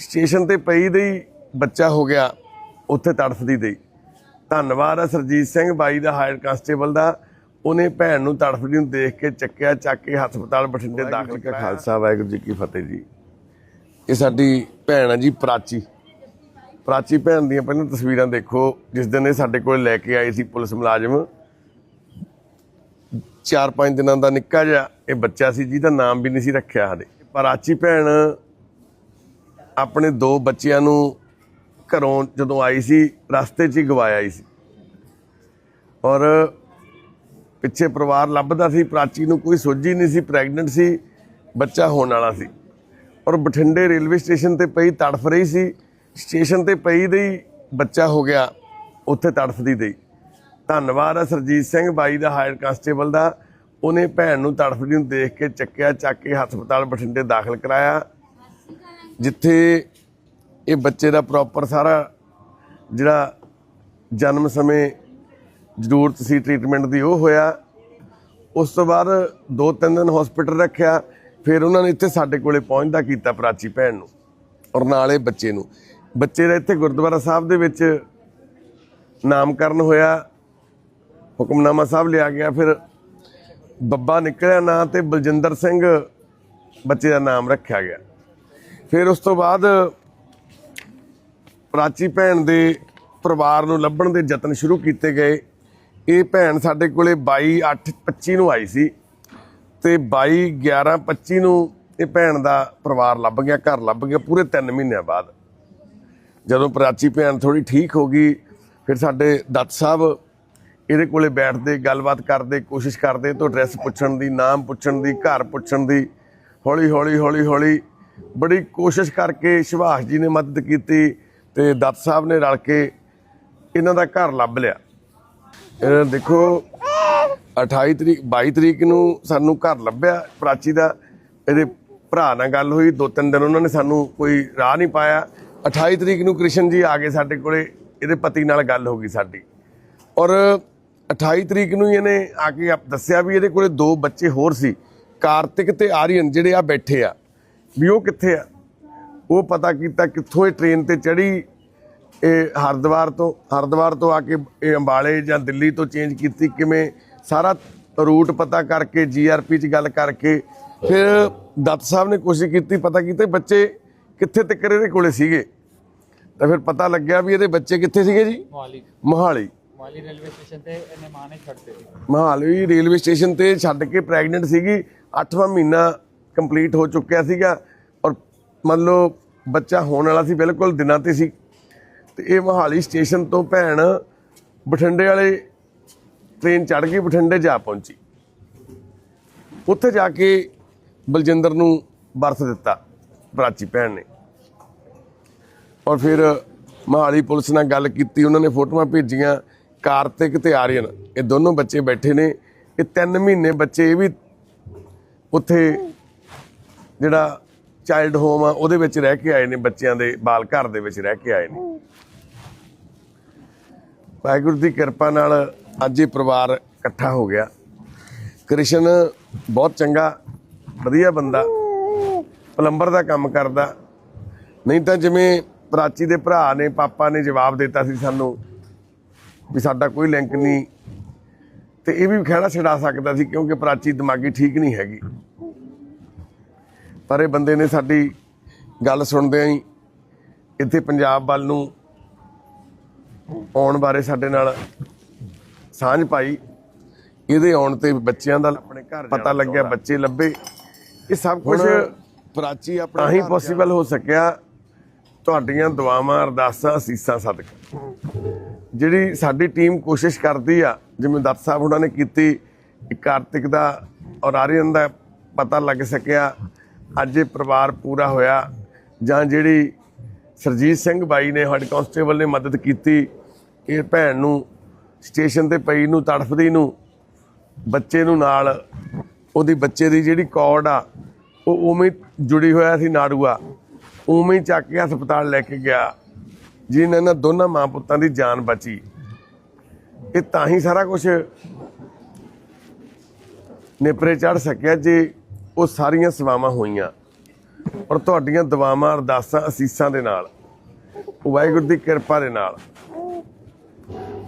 Station ਤੇ ਪਈ ਦੀ ਬੱਚਾ ਹੋ ਗਿਆ ਉੱਥੇ ਤੜਫਦੀ ਦੀ ਧੰਨਵਾਦ ਆ ਸਰਜੀਤ ਸਿੰਘ ਬਾਈ ਦਾ ਹਾਇਰ ਕਨਸਟੇਬਲ ਦਾ। ਉਹਨੇ ਭੈਣ ਨੂੰ ਤੜਫਦੀ ਨੂੰ ਦੇਖ ਕੇ ਚੱਕਿਆ ਚੱਕ ਕੇ ਹਸਪਤਾਲ ਬਠਿੰਡੇ ਦਾਖਲ ਕਰਾਇਆ ਖਾਲਸਾ ਵਾਹਿਗੁਰੂ ਜੀ ਕੀ ਫਤਿਹ ਜੀ। ਇਹ ਸਾਡੀ ਭੈਣ ਆ ਜੀ ਪ੍ਰਾਚੀ। ਪ੍ਰਾਚੀ ਭੈਣ ਦੀਆਂ ਪਹਿਲਾਂ ਤਸਵੀਰਾਂ ਦੇਖੋ ਜਿਸ ਦਿਨ ਇਹ ਸਾਡੇ ਕੋਲ ਲੈ ਕੇ ਆਏ ਸੀ ਪੁਲਿਸ ਮੁਲਾਜ਼ਮ। ਚਾਰ ਪੰਜ ਦਿਨਾਂ ਦਾ ਨਿੱਕਾ ਜਿਹਾ ਇਹ ਬੱਚਾ ਸੀ ਜਿਹਦਾ ਨਾਮ ਵੀ ਨਹੀਂ ਸੀ ਰੱਖਿਆ ਹਲੇ। ਪ੍ਰਾਚੀ ਭੈਣ ਆਪਣੇ ਦੋ ਬੱਚਿਆਂ ਨੂੰ ਘਰੋਂ ਜਦੋਂ ਆਈ ਸੀ, ਰਸਤੇ 'ਚ ਹੀ ਗਵਾਇਆ ਆਈ ਸੀ। ਔਰ ਪਿੱਛੇ ਪਰਿਵਾਰ ਲੱਭਦਾ ਸੀ, ਪ੍ਰਾਚੀ ਨੂੰ ਕੋਈ ਸੋਝੀ ਨਹੀਂ ਸੀ, ਪ੍ਰੈਗਨੈਂਟ ਸੀ, ਬੱਚਾ ਹੋਣ ਵਾਲਾ ਸੀ। ਔਰ ਬਠਿੰਡੇ ਰੇਲਵੇ ਸਟੇਸ਼ਨ ਤੇ ਪਈ ਤੜਫ ਰਹੀ ਸੀ, ਸਟੇਸ਼ਨ ਤੇ ਪਈ ਦੀ ਬੱਚਾ ਹੋ ਗਿਆ, ਉੱਥੇ ਤੜਫਦੀ ਦੀ ਧੰਨਵਾਦ ਆ ਸਰਜੀਤ ਸਿੰਘ ਬਾਈ ਦਾ, ਹਾਇਰ ਕਾਂਸਟੇਬਲ ਦਾ। ਉਹਨੇ ਭੈਣ ਨੂੰ ਤੜਫਦੀ ਨੂੰ ਦੇਖ ਕੇ ਚੱਕਿਆ, ਚੱਕ ਕੇ ਹਸਪਤਾਲ ਬਠਿੰਡੇ ਦਾਖਲ ਕਰਾਇਆ। ਜਿੱਥੇ ਇਹ ਬੱਚੇ ਦਾ ਪ੍ਰੋਪਰ ਸਾਰਾ ਜਿਹੜਾ ਜਨਮ ਸਮੇਂ ਜ਼ਰੂਰਤ ਸੀ ਟ੍ਰੀਟਮੈਂਟ ਦੀ ਉਹ ਹੋਇਆ। ਉਸ ਤੋਂ ਬਾਅਦ ਦੋ ਤਿੰਨ ਦਿਨ ਹਸਪੀਟਲ ਰੱਖਿਆ। ਫਿਰ ਉਹਨਾਂ ਨੇ ਇੱਥੇ ਸਾਡੇ ਕੋਲੇ ਪਹੁੰਚਦਾ ਕੀਤਾ ਪ੍ਰਾਚੀ ਭੈਣ ਨੂੰ ਔਰ ਨਾਲੇ ਬੱਚੇ ਨੂੰ। ਬੱਚੇ ਦਾ ਇੱਥੇ ਗੁਰਦੁਆਰਾ ਸਾਹਿਬ ਦੇ ਵਿੱਚ ਨਾਮਕਰਨ ਹੋਇਆ। ਹੁਕਮਨਾਮਾ ਸਾਹਿਬ ਲਿਆ ਗਿਆ। ਫਿਰ ਬੱਬਾ ਨਿਕਲਿਆ ਨਾਂ ਤੇ ਬਲਜਿੰਦਰ ਸਿੰਘ ਬੱਚੇ ਦਾ ਨਾਮ ਰੱਖਿਆ ਗਿਆ। ਫਿਰ ਉਸ ਤੋਂ ਬਾਅਦ ਪ੍ਰਾਚੀ ਭੈਣ ਦੇ ਪਰਿਵਾਰ ਨੂੰ ਲੱਭਣ ਦੇ ਯਤਨ ਸ਼ੁਰੂ ਕੀਤੇ ਗਏ। ਇਹ ਭੈਣ ਸਾਡੇ ਕੋਲੇ 22 8 25 ਨੂੰ ਆਈ ਸੀ ਤੇ 22 11 25 ਨੂੰ ਇਹ ਭੈਣ ਦਾ ਪਰਿਵਾਰ ਲੱਭ ਗਿਆ, ਘਰ ਲੱਭ ਗਿਆ ਪੂਰੇ 3 ਮਹੀਨਿਆਂ ਬਾਅਦ। ਜਦੋਂ ਪ੍ਰਾਚੀ ਭੈਣ ਥੋੜੀ ਠੀਕ ਹੋ ਗਈ, ਫਿਰ ਸਾਡੇ ਦੱਤ ਸਾਹਿਬ ਇਹਦੇ ਕੋਲੇ ਬੈਠਦੇ, ਗੱਲਬਾਤ ਕਰਦੇ, ਕੋਸ਼ਿਸ਼ ਕਰਦੇ, ਤੋਂ ਐਡਰੈਸ ਪੁੱਛਣ ਦੀ, ਨਾਮ ਪੁੱਛਣ ਦੀ, ਘਰ ਪੁੱਛਣ ਦੀ ਹੌਲੀ ਹੌਲੀ ਹੌਲੀ ਹੌਲੀ ਬੜੀ ਕੋਸ਼ਿਸ਼ ਕਰਕੇ ਸੁਭਾਸ਼ ਜੀ ਨੇ ਮਦਦ ਕੀਤੀ ਤੇ ਦੱਤ ਸਾਹਿਬ ਨੇ ਰਲ ਕੇ ਇਹਨਾਂ ਦਾ ਘਰ ਲੱਭ ਲਿਆ। ਇਹ ਦੇਖੋ 28 ਤਰੀਕ 22 ਤਰੀਕ ਨੂੰ ਸਾਨੂੰ ਘਰ ਲੱਭਿਆ ਪ੍ਰਾਚੀ ਦਾ। ਇਹਦੇ ਭਰਾ ਨਾਲ ਗੱਲ ਹੋਈ, ਦੋ ਤਿੰਨ ਦਿਨ ਉਹਨਾਂ ਨੇ ਸਾਨੂੰ ਕੋਈ ਰਾਹ ਨਹੀਂ ਪਾਇਆ। 28 ਤਰੀਕ ਨੂੰ ਕ੍ਰਿਸ਼ਨ ਜੀ ਆ ਗਏ ਸਾਡੇ ਕੋਲੇ, ਇਹਦੇ ਪਤੀ ਨਾਲ ਗੱਲ ਹੋ ਗਈ ਸਾਡੀ। ਔਰ 28 ਤਰੀਕ ਨੂੰ ਹੀ ਇਹਨੇ ਆ ਕੇ ਆਪ ਦੱਸਿਆ ਵੀ ਇਹਦੇ ਕੋਲੇ ਦੋ ਬੱਚੇ ਹੋਰ ਸੀ, ਕਾਰਤਿਕ ਤੇ ਆਰੀਅਨ ਜਿਹੜੇ ਆ ਬੈਠੇ ਆ। ਵੀ ਉਹ ਕਿੱਥੇ ਆ? ਉਹ ਪਤਾ ਕੀਤਾ ਕਿੱਥੋਂ ਇਹ ਟ੍ਰੇਨ ਤੇ ਚੜੀ ਇਹ ਹਰਿਦੁਆਰ ਤੋਂ ਹਰਿਦੁਆਰ ਤੋਂ ਆ ਕੇ ਇਹ ਅੰਬਾਲੇ ਜਾਂ ਦਿੱਲੀ ਤੋਂ ਚੇਂਜ ਕੀਤੀ ਕਿਵੇਂ ਸਾਰਾ ਰੂਟ ਪਤਾ ਕਰਕੇ ਜੀਆਰਪੀ 'ਚ ਗੱਲ ਕਰਕੇ ਫਿਰ ਦੱਤ ਸਾਹਿਬ ਨੇ ਕੋਸ਼ਿਸ਼ ਕੀਤੀ ਪਤਾ ਕੀਤੇ ਬੱਚੇ ਕਿੱਥੇ ਤੱਕ ਇਹਦੇ ਕੋਲੇ ਸੀਗੇ? ਤਾਂ ਫਿਰ ਪਤਾ ਲੱਗਿਆ ਵੀ ਇਹਦੇ ਬੱਚੇ ਕਿੱਥੇ ਸੀਗੇ ਜੀ? ਮੋਹਾਲੀ। ਮੋਹਾਲੀ। ਮੋਹਾਲੀ ਰੇਲਵੇ ਸਟੇਸ਼ਨ ਤੇ ਇਹਨੇ ਮਾਂ ਨੇ ਛੱਡਤੇ ਸੀ ਮਹਾਲੀ ਰੇਲਵੇ ਸਟੇਸ਼ਨ ਤੇ ਛੱਡ ਕੇ ਪ੍ਰੈਗਨੈਂਟ ਸੀਗੀ 8ਵਾਂ ਮਹੀਨਾ ਕੰਪਲੀਟ ਹੋ ਚੁੱਕਿਆ ਸੀਗਾ ਔਰ ਮੰਨ ਲਓ ਬੱਚਾ ਹੋਣ ਵਾਲਾ ਸੀ, ਬਿਲਕੁਲ ਦਿਨਾਂ ਤੇ ਸੀ। ਤੇ ਇਹ ਮਹਾਲੀ ਸਟੇਸ਼ਨ ਤੋਂ ਭੈਣ ਬਠਿੰਡੇ ਵਾਲੇ ਟ੍ਰੇਨ ਚੜ ਕੇ ਬਠਿੰਡੇ ਜਾ ਪਹੁੰਚੀ। ਉੱਥੇ ਜਾ ਕੇ ਬਲਜਿੰਦਰ ਨੂੰ ਬਰਥ ਦਿੱਤਾ, ਪ੍ਰਾਚੀ ਭੈਣ ਨੇ। ਔਰ ਫਿਰ ਮਹਾਲੀ ਪੁਲਿਸ ਨਾਲ ਗੱਲ ਕੀਤੀ, ਉਹਨਾਂ ਨੇ ਫੋਟੋਆਂ ਭੇਜੀਆਂ, ਕਾਰਤਿਕ ਤੇ ਆਰੀਅਨ। ਇਹ ਦੋਨੋਂ ਬੱਚੇ ਬੈਠੇ ਨੇ। ਇਹ 3 ਮਹੀਨੇ ਬੱਚੇ ਇਹ ਵੀ ਉੱਥੇ ਜਿਹੜਾ ਚਾਈਲਡ ਹੋਮ ਆ, ਉਹਦੇ ਵਿੱਚ ਰਹਿ ਕੇ ਆਏ ਨੇ ਬੱਚਿਆਂ ਦੇ, ਬਾਲ ਘਰ ਦੇ ਵਿੱਚ ਰਹਿ ਕੇ ਆਏ ਨੇ। ਵਾਹਿਗੁਰੂ ਦੀ ਕਿਰਪਾ ਨਾਲ ਅੱਜ ਇਹ ਪਰਿਵਾਰ ਇਕੱਠਾ ਹੋ ਗਿਆ। ਕ੍ਰਿਸ਼ਨ ਬਹੁਤ ਚੰਗਾ, ਵਧੀਆ ਬੰਦਾ, ਪਲੰਬਰ ਦਾ ਕੰਮ ਕਰਦਾ। ਨਹੀਂ ਤਾਂ ਜਿਵੇਂ ਪ੍ਰਾਚੀ ਦੇ ਭਰਾ ਨੇ, ਪਾਪਾ ਨੇ ਜਵਾਬ ਦਿੱਤਾ ਸੀ ਸਾਨੂੰ ਵੀ ਸਾਡਾ ਕੋਈ ਲਿੰਕ ਨਹੀਂ। ਤੇ ਇਹ ਵੀ ਖਹਿੜਾ ਛਡਾ ਸਕਦਾ ਸੀ ਕਿਉਂਕਿ ਪ੍ਰਾਚੀ ਦਿਮਾਗੀ ਠੀਕ ਨਹੀਂ ਹੈਗੀ। ਪਰ ਇਹ ਬੰਦੇ ਨੇ ਸਾਡੀ ਗੱਲ ਸੁਣਦਿਆਂ ਹੀ ਇੱਥੇ ਪੰਜਾਬ ਵੱਲ ਨੂੰ ਆਉਣ ਬਾਰੇ ਸਾਡੇ ਨਾਲ ਸਾਂਝ ਪਾਈ। ਇਹਦੇ ਆਉਣ ਤੇ ਬੱਚਿਆਂ ਦਾ ਆਪਣੇ ਘਰ ਪਤਾ ਲੱਗਿਆ ਬੱਚੇ ਲੱਭੇ। ਇਹ ਸਭ ਕੁਝ ਪ੍ਰਾਚੀ ਆਪਣਾ ਹੀ ਪੋਸੀਬਲ ਹੋ ਸਕਿਆ। ਤੁਹਾਡੀਆਂ ਦੁਆਵਾਂ ਅਰਦਾਸਾਂ ਅਸੀਸਾਂ ਸਦਕਾ। ਜਿਹੜੀ ਸਾਡੀ ਟੀਮ ਕੋਸ਼ਿਸ਼ ਕਰਦੀ ਆ ਜਿਵੇਂ ਦੱਤ ਸਾਹਿਬ ਉਹਨਾਂ ਨੇ ਕੀਤੀ ਕਾਰਤਿਕ ਦਾ ਔਰ ਆਰੀਅਨ ਦਾ ਪਤਾ ਲੱਗ ਸਕਿਆ। ਅੱਜ ਇਹ ਪਰਿਵਾਰ ਪੂਰਾ ਹੋਇਆ ਜਾਂ ਜਿਹੜੀ ਸਰਜੀਤ ਸਿੰਘ ਬਾਈ ਨੇ ਹੈਡ ਕਾਂਸਟੇਬਲ ਨੇ ਮਦਦ ਕੀਤੀ, ਇਹ ਭੈਣ ਨੂੰ ਸਟੇਸ਼ਨ ਤੇ ਪਈ ਨੂੰ, ਤੜਫਦੀ ਨੂੰ, ਬੱਚੇ ਨੂੰ ਨਾਲ, ਉਹਦੀ ਬੱਚੇ ਦੀ ਜਿਹੜੀ ਕੌਡ ਆ, ਉਹ ਉਵੇਂ ਹੀ ਜੁੜੀ ਹੋਇਆ ਸੀ ਨਾੜੂਆ, ਉਵੇਂ ਹੀ ਚੱਕ ਕੇ ਹਸਪਤਾਲ ਲੈ ਕੇ ਗਿਆ, ਜਿਹਨਾਂ ਇਹਨਾਂ ਦੋਨਾਂ ਮਾਂ ਪੁੱਤਾਂ ਦੀ ਜਾਨ ਬਚੀ। ਇਹ ਤਾਂ ਹੀ ਸਾਰਾ ਕੁਝ ਨੇਪਰੇ ਚੜ ਸਕਿਆ ਜੇ ਉਹ ਸਾਰੀਆਂ ਸੇਵਾਵਾਂ ਹੋਈਆਂ। ਔਰ ਤੁਹਾਡੀਆਂ ਦੁਆਵਾਂ, ਅਰਦਾਸਾਂ, ਅਸੀਸਾਂ ਦੇ ਨਾਲ, ਵਾਹਿਗੁਰੂ ਦੀ ਕਿਰਪਾ ਦੇ ਨਾਲ।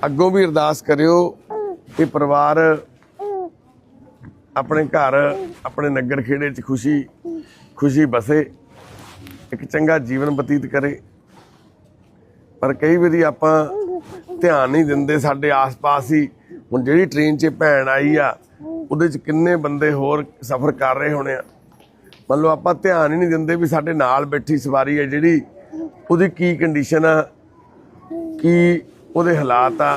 ਅੱਗੋਂ ਵੀ ਅਰਦਾਸ ਕਰਿਓ ਕਿ ਪਰਿਵਾਰ ਆਪਣੇ ਘਰ, ਆਪਣੇ ਨਗਰ ਖੇੜੇ 'ਚ ਖੁਸ਼ੀ ਖੁਸ਼ੀ ਬਸੇ, ਇੱਕ ਚੰਗਾ ਜੀਵਨ ਬਤੀਤ ਕਰੇ। ਪਰ ਕਈ ਵਾਰੀ ਆਪਾਂ ਧਿਆਨ ਨਹੀਂ ਦਿੰਦੇ, ਸਾਡੇ ਆਸ-ਪਾਸ ਹੀ, ਹੁਣ ਜਿਹੜੀ ਟ੍ਰੇਨ 'ਚ ਭੈਣ ਆਈ ਆ ਉਹਦੇ 'ਚ ਕਿੰਨੇ ਬੰਦੇ ਹੋਰ ਸਫ਼ਰ ਕਰ ਰਹੇ ਹੋਣੇ ਆ? ਮੰਨ ਲਓ ਆਪਾਂ ਧਿਆਨ ਹੀ ਨਹੀਂ ਦਿੰਦੇ ਵੀ ਸਾਡੇ ਨਾਲ ਬੈਠੀ ਸਵਾਰੀ ਹੈ ਜਿਹੜੀ ਉਹਦੀ ਕੀ ਕੰਡੀਸ਼ਨ ਆ, ਕੀ ਉਹਦੇ ਹਾਲਾਤ ਆ।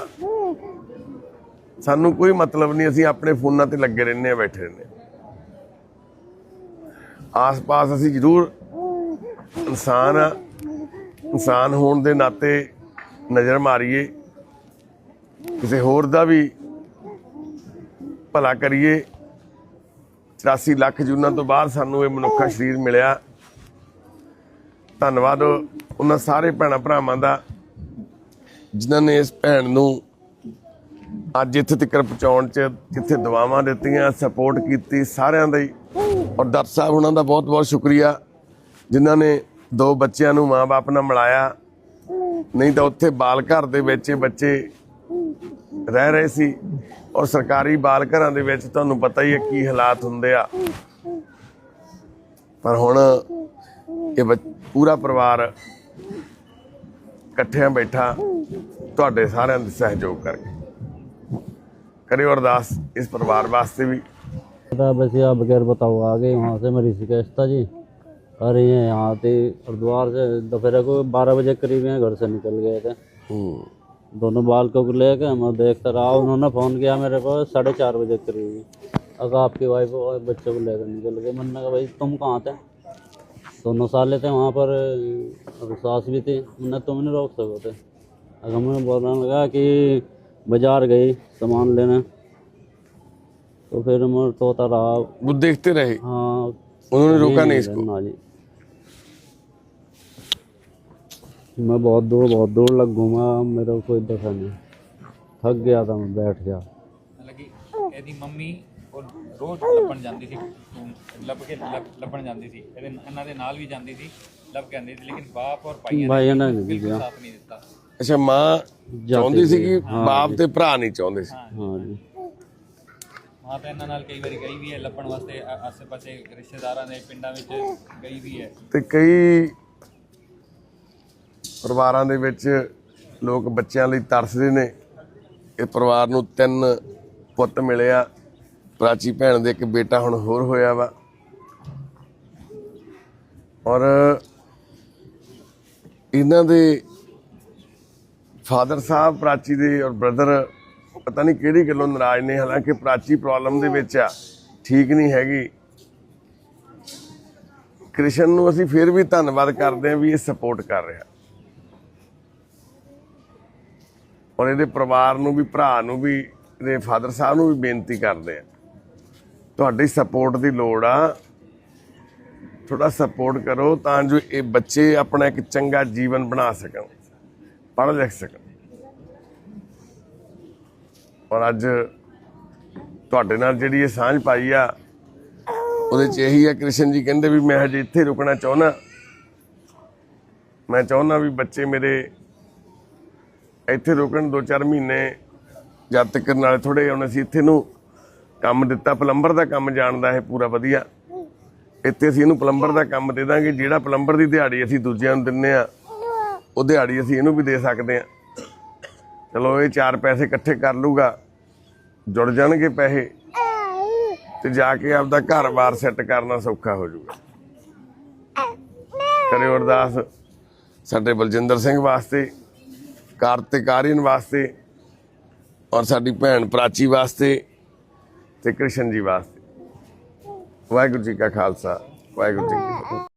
ਸਾਨੂੰ ਕੋਈ ਮਤਲਬ ਨਹੀਂ, ਅਸੀਂ ਆਪਣੇ ਫੋਨਾਂ ਤੇ ਲੱਗੇ ਰਹਿੰਦੇ ਆ, ਬੈਠੇ ਰਹਿੰਦੇ ਹਾਂ। ਆਸ-ਪਾਸ ਅਸੀਂ ਜ਼ਰੂਰ ਇਨਸਾਨ ਆ, ਇਨਸਾਨ ਹੋਣ ਦੇ ਨਾਤੇ ਨਜ਼ਰ ਮਾਰੀਏ। ਕਿਸੇ ਹੋਰ ਦਾ ਵੀ ਭਲਾ ਕਰੀਏ। 84 ਲੱਖ ਜੂਨਾਂ ਤੋਂ ਬਾਅਦ ਸਾਨੂੰ ਇਹ ਮਨੁੱਖਾ ਸਰੀਰ ਮਿਲਿਆ। ਧੰਨਵਾਦ ਉਹਨਾਂ ਸਾਰੇ ਭੈਣਾਂ ਭਰਾਵਾਂ ਦਾ ਜਿਨ੍ਹਾਂ ਨੇ ਇਸ ਭੈਣ ਨੂੰ ਅੱਜ ਇੱਥੇ ਤੱਕ ਪਹੁੰਚਾਉਣ ਚ ਜਿੱਥੇ ਦੁਆਵਾਂ ਦਿੱਤੀਆਂ ਸਪੋਰਟ ਕੀਤੀ ਸਾਰਿਆਂ ਦਾ ਹੀ। ਔਰ ਡਾਕਟਰ ਸਾਹਿਬ ਉਹਨਾਂ ਦਾ ਬਹੁਤ ਬਹੁਤ ਸ਼ੁਕਰੀਆ ਜਿਨ੍ਹਾਂ ਨੇ ਦੋ ਬੱਚਿਆਂ ਨੂੰ ਮਾਂ-ਬਾਪ ਨਾਲ ਮਿਲਾਇਆ। ਨਹੀਂ ਤਾਂ ਉੱਥੇ ਬਾਲ ਘਰ ਦੇ ਵਿੱਚ ਬੱਚੇ ਰਹਿ ਰਹੇ ਸੀ ਔਰ ਸਰਕਾਰੀ ਬਾਲ ਘਰਾਂ ਦੇ ਵਿੱਚ ਤੁਹਾਨੂੰ ਪਤਾ ਹੀ ਹੈ ਕੀ ਹਾਲਾਤ ਹੁੰਦੇ ਆ ਪਰ ਹੁਣ ਇਹ ਬੱਚ- ਪੂਰਾ ਪਰਿਵਾਰ ਇਕੱਠਿਆਂ ਬੈਠਾ ਤੁਹਾਡੇ ਸਾਰਿਆਂ ਦੇ ਸਹਿਯੋਗ ਕਰਕੇ ਕਰਿਓ ਅਰਦਾਸ ਇਸ ਪਰਿਵਾਰ ਵਾਸਤੇ ਵੀ था वैसे आप बगैर बताओ आ गए वहाँ से मैं ऋषिकेश था जी अरे ये यहाँ थे और द्वार से दोपहर को बारह बजे करीब यहाँ घर से निकल गए थे ਹੂੰ दोनों बालकों को लेकर मैं देखता रहा उन्होंने फ़ोन किया मेरे को साढ़े चार बजे करीब। अगर आपकी वाइफ और बच्चों को लेकर निकल गए। मैंने कहा भाई तुम कहाँ थे? दोनों साले थे वहाँ पर सास भी थी। मैंने तुम नहीं रोक सको थे? अगर मैं बोलने लगा कि बाज़ार गई सामान लेने। तो फिर मैं तोता रहा। वो देखते रहे? हाँ। उन्होंने रोका नहीं नहीं इसको? जी। मैं बहुत दूर बहुत दूर लग घूमा मेरे को कोई देखा नहीं थक गया था मैं बैठ गया ਮਤਲਬ ਕਿ ਇਹਦੀ ਮੰਮੀ ਉਹ ਰੋਜ਼ ਲੱਭਣ ਜਾਂਦੀ ਸੀ ਲੱਭ ਕੇ ਲੱਭ- ਲੱਭਣ ਜਾਂਦੀ ਸੀ ਇਹਦੇ ਇਹਨਾਂ ਦੇ ਨਾਲ ਵੀ ਜਾਂਦੀ ਸੀ ਲੱਭ ਕੇ ਆਉਂਦੀ ਸੀ ਲੇਕਿਨ ਬਾਪ ਔਰ ਭਾਈਆਂ भाई ने ਨੇ नहीं ਬਿਲਕੁਲ दिया ਸਾਥ ਨਹੀਂ ਦਿੱਤਾ ਅੱਛਾ ਮਾਂ ਚਾਹੁੰਦੀ ਸੀ ਕਿ ਬਾਪ ਤੇ ਭਰਾ ਨਹੀਂ ਚਾਹੁੰਦੇ ਸੀ हाँ जी ਮਾਂ ਤਾਂ ਇਹਨਾਂ ਨਾਲ ਕਈ ਵਾਰੀ ਗਈ ਵੀ ਹੈ ਲੱਭਣ ਵਾਸਤੇ ਆ- ਆਸੇ-ਪਾਸੇ ਰਿਸ਼ਤੇਦਾਰਾਂ ਦੇ ਪਿੰਡਾਂ ਵਿੱਚ ਗਈ ਵੀ ਹੈ ਤੇ ਕਈ ਪਰਿਵਾਰਾਂ ਦੇ ਵਿੱਚ ਲੋਕ ਬੱਚਿਆਂ ਲਈ ਤਰਸਦੇ ਨੇ। ਇਹ ਪਰਿਵਾਰ ਨੂੰ ਤਿੰਨ ਪੁੱਤ ਮਿਲਿਆ। ਪ੍ਰਾਚੀ ਭੈਣ ਦੇ ਇੱਕ ਬੇਟਾ ਹੁਣ ਹੋਰ ਹੋਇਆ ਵਾ। ਔਰ ਇਹਨਾਂ ਦੇ ਫਾਦਰ ਸਾਹਿਬ ਪ੍ਰਾਚੀ ਦੇ ਔਰ ਬ੍ਰਦਰ ਪਤਾ ਨਹੀਂ ਕਿਹੜੀ ਗੱਲੋਂ ਨਾਰਾਜ਼ ਨੇ, ਹਾਲਾਂਕਿ ਪ੍ਰਾਚੀ ਪ੍ਰੋਬਲਮ ਦੇ ਵਿੱਚ ਆ, ਠੀਕ ਨਹੀਂ ਹੈਗੀ। ਕ੍ਰਿਸ਼ਨ ਨੂੰ ਅਸੀਂ ਫਿਰ ਵੀ ਧੰਨਵਾਦ ਕਰਦੇ ਹਾਂ ਵੀ ਇਹ ਸਪੋਰਟ ਕਰ ਰਿਹਾ। ਔਰ ਇਹਦੇ ਪਰਿਵਾਰ ਨੂੰ ਵੀ, ਭਰਾ ਨੂੰ ਵੀ, ਇਹਦੇ ਫਾਦਰ ਸਾਹਿਬ ਨੂੰ ਵੀ ਬੇਨਤੀ ਕਰਦੇ ਆ। ਤੁਹਾਡੀ ਸਪੋਰਟ ਦੀ ਲੋੜ ਆ। ਥੋੜਾ ਸਪੋਰਟ ਕਰੋ ਤਾਂ ਜੋ ਇਹ ਬੱਚੇ ਆਪਣਾ ਇੱਕ ਚੰਗਾ ਜੀਵਨ ਬਣਾ ਸਕਣ, ਪੜ੍ਹ ਲਿਖ ਸਕਣ। ਔਰ ਅੱਜ ਤੁਹਾਡੇ ਨਾਲ ਜਿਹੜੀ ਇਹ ਸਾਂਝ ਪਾਈ ਆ, ਉਹਦੇ ਚ ਇਹੀ ਆ, ਕ੍ਰਿਸ਼ਨ ਜੀ ਕਹਿੰਦੇ ਵੀ ਮੈਂ ਹਜੇ ਇੱਥੇ ਰੁਕਣਾ ਚਾਹੁੰਦਾ ਮੈਂ ਚਾਹੁੰਦਾ ਵੀ ਬੱਚੇ ਮੇਰੇ ਇੱਥੇ ਰੁਕਣ 2-4 ਮਹੀਨੇ, ਜਦ ਤੱਕ ਨਾਲੇ ਥੋੜੇ ਹੁਣ ਅਸੀਂ ਇੱਥੇ ਨੂੰ ਕੰਮ ਦਿੱਤਾ, ਪਲੰਬਰ ਦਾ ਕੰਮ ਜਾਣਦਾ ਹੈ ਪੂਰਾ ਵਧੀਆ। ਇੱਥੇ ਅਸੀਂ ਇਹਨੂੰ ਪਲੰਬਰ ਦਾ ਕੰਮ ਦੇ ਦਾਂਗੇ, ਜਿਹੜਾ ਪਲੰਬਰ ਦੀ ਦਿਹਾੜੀ ਅਸੀਂ ਦੂਜਿਆਂ ਨੂੰ ਦਿੰਨੇ ਆ, ਉਹ ਦਿਹਾੜੀ ਅਸੀਂ ਇਹਨੂੰ ਵੀ ਦੇ ਸਕਦੇ ਆ। ਚਲੋ ਇਹ ਚਾਰ ਪੈਸੇ ਇਕੱਠੇ ਕਰ ਲੂਗਾ ਜੁੜ ਜਾਣਗੇ ਪੈਸੇ, ਤੇ ਜਾ ਕੇ ਆਪਦਾ ਘਰ-ਬਾਰ ਸੈੱਟ ਕਰਨਾ ਸੌਖਾ ਹੋ ਜਾਊਗਾ। ਕਰਿਓ ਅਰਦਾਸ, ਸਾਡੇ ਬਲਜਿੰਦਰ ਸਿੰਘ ਵਾਸਤੇ। ਕਾਰਤਿਕ ਆਰੀਅਨ ਵਾਸਤੇ ਔਰ ਸਾਡੀ ਭੈਣ ਪ੍ਰਾਚੀ ਵਾਸਤੇ ਤੇ ਕ੍ਰਿਸ਼ਨ ਜੀ ਵਾਸਤੇ। ਵਾਹਿਗੁਰੂ ਜੀ ਕਾ ਖਾਲਸਾ, ਵਾਹਿਗੁਰੂ ਜੀ ਕੀ ਫਤਿਹ।